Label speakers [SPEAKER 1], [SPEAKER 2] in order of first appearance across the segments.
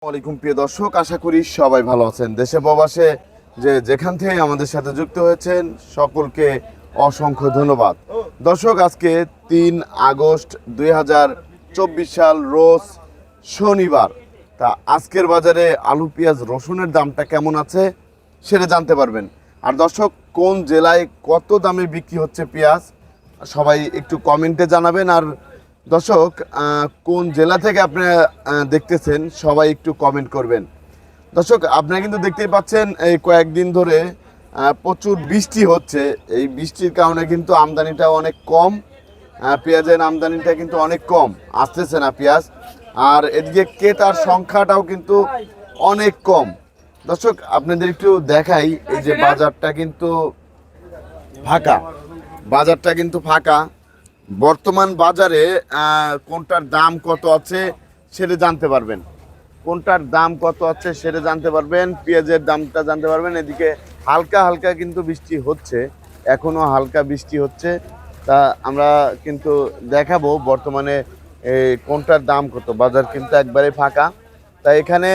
[SPEAKER 1] আসসালামাইকুম প্রিয় দর্শক, আশা করি সবাই ভালো আছেন। দেশে প্রবাসে যে যেখান থেকে আমাদের সাথে যুক্ত হয়েছেন, সকলকে অসংখ্য ধন্যবাদ। দর্শক, আজকে তিন আগস্ট দুই হাজার চব্বিশ সাল, রোজ শনিবার। তা আজকের বাজারে আলু, পেঁয়াজ, রসুনের দামটা কেমন আছে সেটা জানতে পারবেন। আর দর্শক, কোন জেলায় কত দামে বিক্রি হচ্ছে পেঁয়াজ, সবাই একটু কমেন্টে জানাবেন। আর দর্শক কোন জেলা থেকে আপনারা দেখতেছেন, সবাই একটু কমেন্ট করবেন। দর্শক, আপনারা কিন্তু দেখতেই পাচ্ছেন, এই কয়েকদিন ধরে প্রচুর বৃষ্টি হচ্ছে। এই বৃষ্টির কারণে কিন্তু আমদানিটা অনেক কম পেঁয়াজের আমদানিটা কিন্তু অনেক কম, আসতেছে না পেঁয়াজ। আর এদিকে ক্রেতার সংখ্যাটাও কিন্তু অনেক কম। দর্শক, আপনাদের একটু দেখাই, এই যে বাজারটা কিন্তু ফাঁকা। বাজারটা কিন্তু ফাঁকা। বর্তমান বাজারে কোনটার দাম কত আছে সেটা জানতে পারবেন। কোনটার দাম কত আছে সেটা জানতে পারবেন, পেঁয়াজের দামটা জানতে পারবেন। এদিকে হালকা হালকা কিন্তু বৃষ্টি হচ্ছে এখনও হালকা বৃষ্টি হচ্ছে। তা আমরা কিন্তু দেখাবো বর্তমানে কোনটার দাম কত। বাজার কিন্তু একবারে ফাঁকা। তা এখানে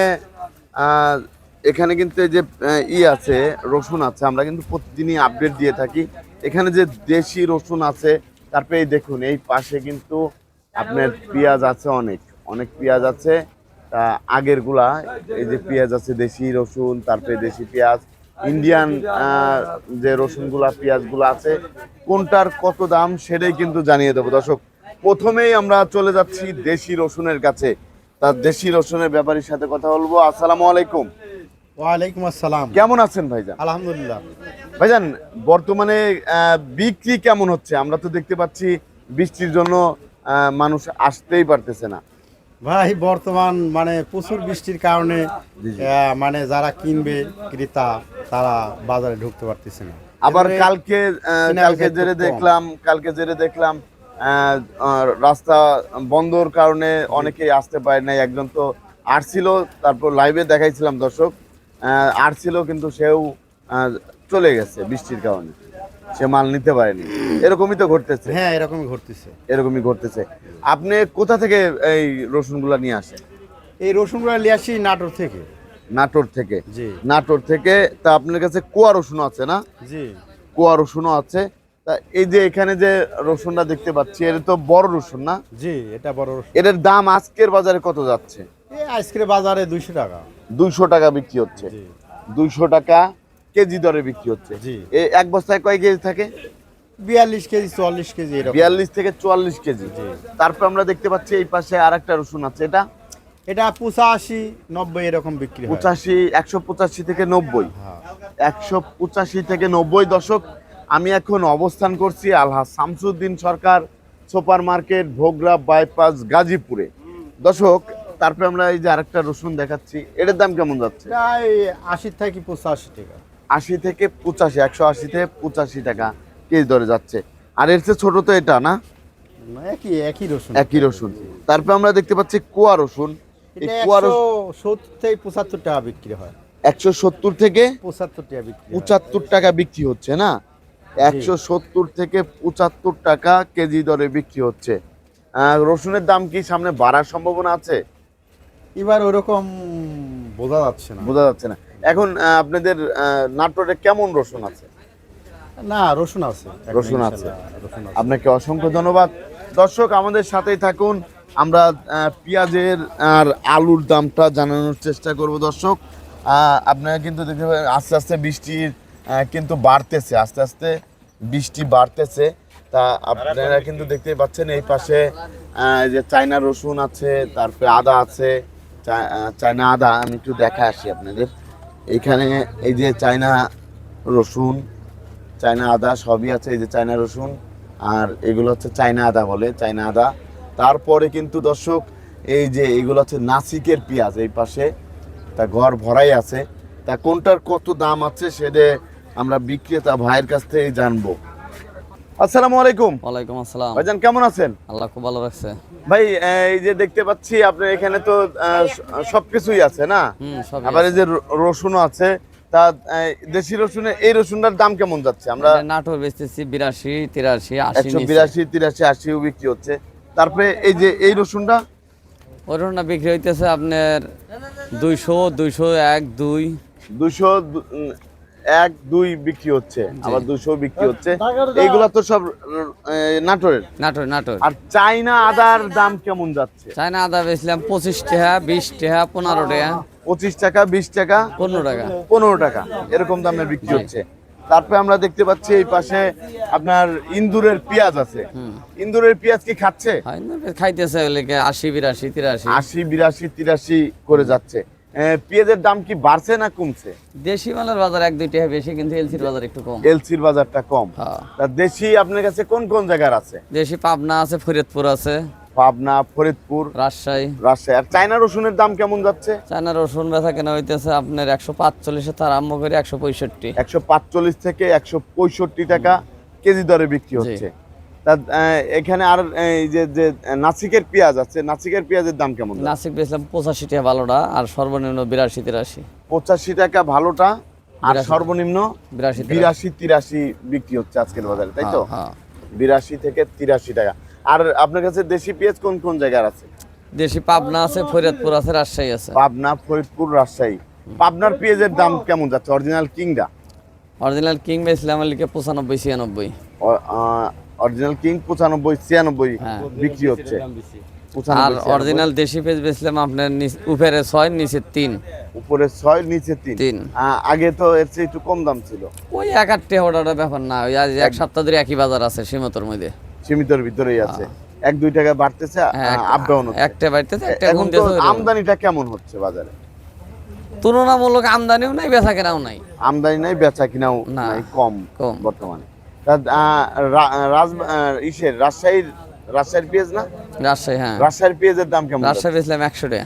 [SPEAKER 1] এখানে কিন্তু যে ই আছে, রসুন আছে, আমরা কিন্তু প্রতিদিনই আপডেট দিয়ে থাকি। এখানে যে দেশি রসুন আছে তারপরে এই দেখুন এই পাশে কিন্তু আপনার পেঁয়াজ আছে অনেক অনেক পেঁয়াজ আছে। তা আগেরগুলা এই যে পেঁয়াজ আছে দেশি রসুন তারপরে দেশি পেঁয়াজ ইন্ডিয়ান যে রসুনগুলা পেঁয়াজগুলো আছে কোনটার কত দাম সেটাই কিন্তু জানিয়ে দেবো। দর্শক প্রথমেই আমরা চলে যাচ্ছি দেশি রসুনের কাছে। তার দেশি রসুনের ব্যাপারীর সাথে কথা বলব। আসসালামু আলাইকুম।
[SPEAKER 2] ওয়ালাইকুম আসসালাম।
[SPEAKER 1] কেমন আছেন ভাইজান?
[SPEAKER 2] আলহামদুলিল্লাহ।
[SPEAKER 1] ভাইজান বর্তমানে আহ, বিক্রি কেমন হচ্ছে? আমরা তো দেখতে পাচ্ছি বৃষ্টির জন্য মানুষ আসতেই পারতেছে না।
[SPEAKER 2] ভাই বর্তমান মানে প্রচুর বৃষ্টির কারণে। মানে যারা কিনবে ক্রেতা তারা বাজারে ঢুকতে পারতেছে না।
[SPEAKER 1] আবার কালকে কালকে জেরে দেখলাম কালকে জেরে দেখলাম রাস্তা বন্ধর কারণে অনেকেই আসতে পারে নাই। একজন তো আসছিল তারপর লাইভে দেখাইছিলাম দর্শক। আসছিল কিন্তু সেও চলে গেছে বৃষ্টির কারণে। সে মাল নিতে পারেনি। এরকমই তো ঘটতেছে।
[SPEAKER 2] হ্যাঁ এরকমই ঘটতেছে।
[SPEAKER 1] এরকমই ঘটতেছে। আপনি কোথা থেকে এই রসুনগুলা নিয়ে আসেন?
[SPEAKER 2] এই রসুনগুলো নিয়ে আসি নাটোর থেকে।
[SPEAKER 1] নাটোর থেকে।
[SPEAKER 2] জি।
[SPEAKER 1] নাটোর থেকে তা আপনার কাছে কুয়া রসুন আছে না?
[SPEAKER 2] জি।
[SPEAKER 1] কুয়া রসুনও আছে। তা এই যে এখানে যে রসুনটা দেখতে পাচ্ছি এটা তো বড় রসুন না?
[SPEAKER 2] জি এটা বড় রসুন।
[SPEAKER 1] এটার দাম আজকের বাজারে কত যাচ্ছে?
[SPEAKER 2] আজকের বাজারে দুইশো টাকা।
[SPEAKER 1] দুইশো টাকা বিক্রি হচ্ছে।
[SPEAKER 2] জি।
[SPEAKER 1] দুইশো টাকা কেজি দরে বিক্রি হচ্ছে।
[SPEAKER 2] জি।
[SPEAKER 1] এই এক বস্তায় কয় কেজি থাকে?
[SPEAKER 2] বিয়াল্লিশ কেজি চুয়াল্লিশ কেজি এরকম।
[SPEAKER 1] বিয়াল্লিশ থেকে চুয়াল্লিশ কেজি।
[SPEAKER 2] জি।
[SPEAKER 1] তারপর আমরা দেখতে পাচ্ছি এই পাশে আর একটা রসুন আছে এটা?
[SPEAKER 2] এটা পঁচাশি নব্বই এরকম বিক্রি
[SPEAKER 1] পঁচাশি একশো পঁচাশি থেকে নব্বই।
[SPEAKER 2] হ্যাঁ।
[SPEAKER 1] একশো পঁচাশি থেকে নব্বই দশক আমি এখন অবস্থান করছি Alha Shamsuddin Sarkar super market Bhogra bypass গাজীপুরে। দর্শক তারপরে আমরা এই যে আরেকটা রসুন দেখাচ্ছি এটার দাম কেমন যাচ্ছে?
[SPEAKER 2] প্রায় আশি থেকে পঁচাশি টাকা।
[SPEAKER 1] আশি থেকে পঁচাশি একশো আশি থেকে পঁচাশি টাকা কেজি দরে যাচ্ছে। আর এর চেয়ে ছোট তো এটা না?
[SPEAKER 2] একই একই রসুন।
[SPEAKER 1] একই রসুন। তারপরে আমরা দেখতে পাচ্ছি কুয়া রসুন। কুয়া রসুন
[SPEAKER 2] থেকে পঁচাত্তর টাকা বিক্রি হয়।
[SPEAKER 1] একশো সত্তর থেকে
[SPEAKER 2] পঁচাত্তর টাকা বিক্রি
[SPEAKER 1] পঁচাত্তর টাকা বিক্রি হচ্ছে না? একশো সত্তর থেকে পঁচাত্তর টাকা কেজি দরে বিক্রি হচ্ছে। রসুনের দাম কি সামনে বাড়ার সম্ভাবনা আছে?
[SPEAKER 2] এবার ওরকম বোঝা যাচ্ছে না।
[SPEAKER 1] বোঝা যাচ্ছে না। এখন আপনাদের নাটোরে কেমন রসুন আছে?
[SPEAKER 2] না রসুন আছে।
[SPEAKER 1] রসুন আছে। আপনাকে অসংখ্য ধন্যবাদ। দর্শক আমাদের সাথেই থাকুন। আমরা পেঁয়াজের আর আলুর দামটা জানানোর চেষ্টা করব দর্শক। আপনারা কিন্তু দেখতে পাবেন আস্তে আস্তে বৃষ্টির কিন্তু বাড়তেছে। আস্তে আস্তে বৃষ্টি বাড়তেছে। তা আপনারা কিন্তু দেখতেই পাচ্ছেন এই পাশে যে চায়না রসুন আছে তারপরে আদা আছে। চায়না আদা আমি একটু দেখা আসি আপনাদের। এখানে এই যে চায়না রসুন, চায়না আদা সবই আছে, এই যে চায়না রসুন, আর এগুলো হচ্ছে চায়না আদা বলে, চায়না আদা। তারপরে কিন্তু দর্শক, এই যে এগুলো হচ্ছে নাসিকের পেঁয়াজ, এই পাশে তা ঘর ভরাই আছে। তা কোনটার কত দাম আছে সেটা আমরা বিক্রেতা ভাইয়ের কাছ থেকে জানব। আসসালামু আলাইকুম।
[SPEAKER 3] ওয়ালাইকুম আসসালাম।
[SPEAKER 1] ভাইজান কেমন আছেন?
[SPEAKER 3] আল্লাহ খুব ভালো রাখছে।
[SPEAKER 1] ভাই এই যে দেখতে পাচ্ছি আপনার এখানে তো সবকিছুই আছে না? আবার এই যে রসুনও আছে। তা দেশি রসুনে এই রসুনটার দাম কেমন যাচ্ছে? আমরা
[SPEAKER 3] নাটোর বেচতেছি বিরাশি তিরাশি আশি
[SPEAKER 1] বিরাশি তিরাশি আশিও বিক্রি হচ্ছে। তারপরে এই যে এই রসুনটা?
[SPEAKER 3] ওই রসুনটা বিক্রি হইতেছে আপনার দুইশো দুইশো এক দুই।
[SPEAKER 1] দুশো দু- উম, এক দুই বিক্রি হচ্ছে। আবার দুশো বিক্রি হচ্ছে। এইগুলা তো সব নাটোরের।
[SPEAKER 3] নাটোর নাটোর।
[SPEAKER 1] আর চাইনা আদার দাম কেমন যাচ্ছে?
[SPEAKER 3] চায়না আদা বেচলাম পঁচিশ টাকা বিশ টাকা পনেরো টাকা।
[SPEAKER 1] পঁচিশ টাকা বিশ টাকা
[SPEAKER 3] পনেরো টাকা।
[SPEAKER 1] পনেরো টাকা। এরকম দামে বিক্রি হচ্ছে। তারপরে আমরা দেখতে পাচ্ছি এই পাশে আপনার ইন্দুরের পেঁয়াজ আছে। ইন্দুরের পেঁয়াজ কি খাচ্ছে?
[SPEAKER 3] খাইতেছে আশি বিরাশি তিরাশি।
[SPEAKER 1] আশি বিরাশি তিরাশি করে যাচ্ছে। পেঁয়াজের দাম কি বাড়ছে না কমছে?
[SPEAKER 3] দেশি মালের বাজার এক দুই টাকা বেশি কিন্তু এলসির বাজার একটু কম।
[SPEAKER 1] এলসির বাজারটা কম।
[SPEAKER 3] হ্যাঁ।
[SPEAKER 1] তা দেশি আপনার কাছে কোন কোন জায়গার আছে?
[SPEAKER 3] দেশি পাবনা আছে ফরিদপুর আছে।
[SPEAKER 1] পাবনা ফরিদপুর
[SPEAKER 3] রাজশাহী।
[SPEAKER 1] রাজশাহী। আর চায়না রসুনের দাম কেমন যাচ্ছে?
[SPEAKER 3] চায়না রসুন বেচা কেনা হইতেছে? আপনার একশো পাঁচচল্লিশে তার আরম্ভ করে একশো পঁয়ষট্টি।
[SPEAKER 1] একশো পাঁচচল্লিশ থেকে একশো পঁয়ষট্টি টাকা কেজি দরে বিক্রি হচ্ছে। তা এখানে আর এই যে যে নাসিকের পেঁয়াজ আছে নাসিকের পেঁয়াজের দাম কেমন?
[SPEAKER 3] নাসিক বেচলাম পঁচাশি টাকা ভালোটা আর সর্বনিম্ন বিরাশি তিরাশি।
[SPEAKER 1] পঁচাশি টাকা ভালোটা আর সর্বনিম্ন
[SPEAKER 3] বিরাশি তিরাশি
[SPEAKER 1] বিরাশি তিরাশি বিক্রি হচ্ছে আজকের বাজারে তাই তো?
[SPEAKER 3] হ্যাঁ, হ্যাঁ।
[SPEAKER 1] বিরাশি থেকে তিরাশি টাকা। আর আপনার কাছে দেশি পেঁয়াজ কোন কোন জায়গার আছে?
[SPEAKER 3] দেশি পাবনা আছে ফরিদপুর আছে রাজশাহী আছে।
[SPEAKER 1] পাবনা ফরিদপুর রাজশাহী। পাবনার পেঁয়াজের দাম কেমন যাচ্ছে? অরিজিনাল কিংডা
[SPEAKER 3] অরিজিনাল কিং বেচলাম লিখে পঁচানব্বই ছিয়ানব্বই।
[SPEAKER 1] অরিজিনাল কিং পঁচানব্বই ছিয়ানব্বই
[SPEAKER 3] হ্যাঁ।
[SPEAKER 1] বিক্রি হচ্ছে।
[SPEAKER 3] আর অরিজিনাল দেশি পেজ বেচলাম আপনার উপরে ছয় নিচে তিন।
[SPEAKER 1] উপরে ছয় নিচে তিন।
[SPEAKER 3] তিন।
[SPEAKER 1] আগে তো এর চেয়ে একটু কম দাম ছিল।
[SPEAKER 3] ওই এক আট টাকা ওটার ব্যাপার না ওই আজ এক সপ্তাহ ধরে একই বাজার আছে সীমিতর মধ্যে।
[SPEAKER 1] সীমিতর ভিতরেই আছে। এক দুই টাকা বাড়তেছে
[SPEAKER 3] হ্যাঁ
[SPEAKER 1] আপ ডাউন
[SPEAKER 3] একটা বাড়তেছে একটা কমতেছে
[SPEAKER 1] আমদানিটা কেমন হচ্ছে বাজারে?
[SPEAKER 3] তুলনামূলক আমদানিও নাই বেচা কেনাও নাই।
[SPEAKER 1] আমদানি নাই বেচা কিনাও নাই কম
[SPEAKER 3] কম।
[SPEAKER 1] বর্তমানে। রাজ ইসের রাজশাহীর রাজশাহীর পেঁয়াজ না?
[SPEAKER 3] রাজশাহী হ্যাঁ।
[SPEAKER 1] রাজশাহীর পেঁয়াজের দাম কেমন
[SPEAKER 3] রাজশাহী একশো টাকা।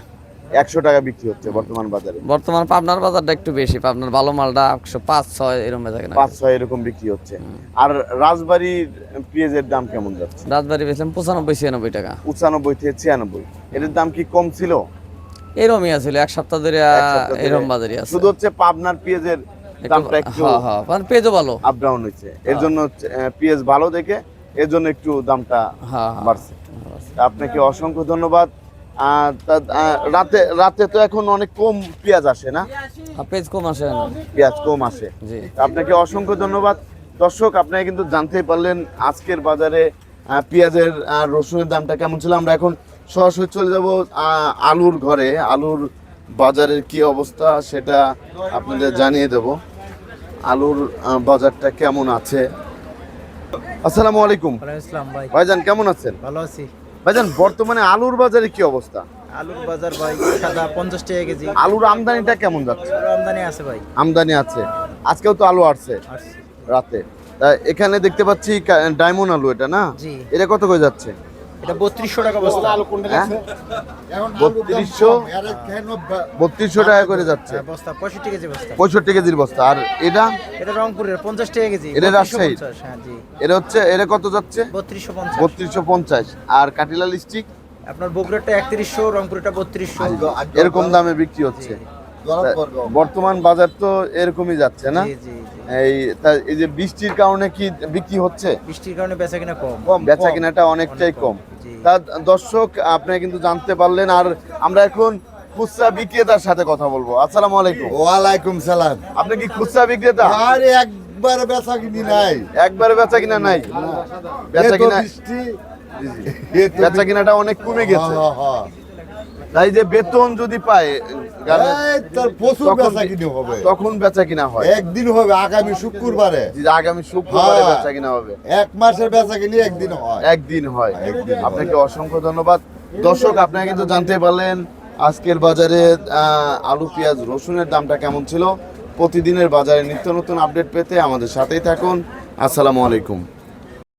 [SPEAKER 1] একশো টাকা বিক্রি হচ্ছে বর্তমান বাজারে।
[SPEAKER 3] বর্তমান পাবনার বাজারটা একটু বেশি পাবনার ভালো মালটা একশো পাঁচ ছয় এরকম বেচা
[SPEAKER 1] পাঁচ ছয় এরকম বিক্রি হচ্ছে। আর রাজবাড়ির পেঁয়াজের দাম কেমন যাচ্ছে?
[SPEAKER 3] রাজবাড়ি বেচলাম পঁচানব্বই ছিয়ানব্বই টাকা।
[SPEAKER 1] পঁচানব্বই থেকে ছিয়ানব্বই। এটার দাম কি কম ছিল?
[SPEAKER 3] এরমই আছিল এক সপ্তাহ ধরে
[SPEAKER 1] এক সপ্তাহ ধরে।
[SPEAKER 3] এরম বাজারই আছে।
[SPEAKER 1] শুধু হচ্ছে পাবনার পেঁয়াজের দামটা একটু
[SPEAKER 3] হ্যাঁ হ্যাঁ মানে পেজও ভালো।
[SPEAKER 1] আপ ডাউন হয়েছে। এর জন্য পেঁয়াজ ভালো দেখে এর জন্য একটু দামটা বাড়ছে। আপনাকে অসংখ্য ধন্যবাদ। রাতে রাতে তো এখন অনেক কম পেঁয়াজ আসে না?
[SPEAKER 3] পেজ কম আসে না।
[SPEAKER 1] পেঁয়াজ কম আসে। আপনাকে অসংখ্য ধন্যবাদ। দর্শক আপনারা কিন্তু জানতেই পারলেন আজকের বাজারে পেঁয়াজের আর রসুনের দামটা কেমন ছিল। আমরা এখন সরাসরি চলে যাব আলুর ঘরে আলুর বাজারের কি অবস্থা সেটা আপনাদের জানিয়ে দেব। আলুর বাজারটা কেমন আছে? আসসালামু আলাইকুম।
[SPEAKER 4] ভাই।
[SPEAKER 1] ভাইজান কেমন আছেন?
[SPEAKER 4] ভালো আছি।
[SPEAKER 1] ভাইজান বর্তমানে আলুর বাজারে কি অবস্থা?
[SPEAKER 4] আলুর বাজার ভাই সাদা পঞ্চাশ টাকা কেজি।
[SPEAKER 1] আলুর আমদানিটা কেমন যাচ্ছে?
[SPEAKER 4] আমদানি আছে ভাই।
[SPEAKER 1] আমদানি আছে। আজকেও তো আলু আসছে রাতে। তা এখানে দেখতে পাচ্ছি ডায়মন্ড আলু এটা না। এটা কত করে যাচ্ছে?
[SPEAKER 4] এটা বত্রিশশো টাকা বস্তা।
[SPEAKER 1] হ্যাঁ? বত্রিশশো? বত্রিশশো টাকা করে যাচ্ছে।
[SPEAKER 4] হ্যাঁ, বস্তা পঁয়ষট্টি কেজি বস্তা।
[SPEAKER 1] পঁয়ষট্টি কেজির বস্তা। আর এটা?
[SPEAKER 4] এটা রংপুরের পঞ্চাশ টাকা কেজি।
[SPEAKER 1] এটা
[SPEAKER 4] 3250,
[SPEAKER 1] রাজশাহীর?
[SPEAKER 4] হ্যাঁ জি।
[SPEAKER 1] এটা হচ্ছে এটা কত যাচ্ছে?
[SPEAKER 4] বত্রিশশো পঞ্চাশ।
[SPEAKER 1] বত্রিশশো পঞ্চাশ। আর কাটিলাল স্টিক
[SPEAKER 4] আপনার বগুড়াটা একত্রিশশো রংপুরটা বত্রিশশো।
[SPEAKER 1] এরকম দামে বিক্রি হচ্ছে। বর্তমান বাজার তো এরকমই যাচ্ছে না? এই এই যে বৃষ্টির কারণে কি বিক্রি হচ্ছে?
[SPEAKER 4] বৃষ্টির কারণে বেচা কিনা কম।
[SPEAKER 1] বেচা কিনাটা অনেকটাই কম। তা দর্শক আপনারা কিন্তু জানতে পারলেন আর আমরা এখন খুচরা বিক্রেতার সাথে কথা বলব। আসসালামু আলাইকুম।
[SPEAKER 5] ওয়ালাইকুম সালাম।
[SPEAKER 1] আপনি কি খুচরা বিক্রেতা?
[SPEAKER 5] আর একবার বেচা কিনি নাই।
[SPEAKER 1] একবারে বেচা কিনা নাই? বেচা কিনা
[SPEAKER 5] বৃষ্টি
[SPEAKER 1] বেচা কিনাটা অনেক কমে গেছে।
[SPEAKER 5] হ্যাঁ, হ্যাঁ,
[SPEAKER 1] তাই যে বেতন যদি পায়
[SPEAKER 5] প্রচুর
[SPEAKER 1] তখন-
[SPEAKER 5] বেচা কিনি হবে।
[SPEAKER 1] তখন বেচা কিনা হয়।
[SPEAKER 5] একদিন হবে আগামী শুক্রবারে।
[SPEAKER 1] আগামী শুক্রবারে
[SPEAKER 5] হ্যাঁ।
[SPEAKER 1] বেচা কিনা হবে।
[SPEAKER 5] এক মাসের বেচা কিনি একদিন হয়।
[SPEAKER 1] একদিন হয়। আপনাকে অসংখ্য ধন্যবাদ। দর্শক আপনারা কিন্তু জানতে পারলেন আজকের বাজারে আলু পেঁয়াজ রসুনের দামটা কেমন ছিল। প্রতিদিনের বাজারে নিত্য নতুন আপডেট পেতে আমাদের সাথেই থাকুন। আসসালামু আলাইকুম।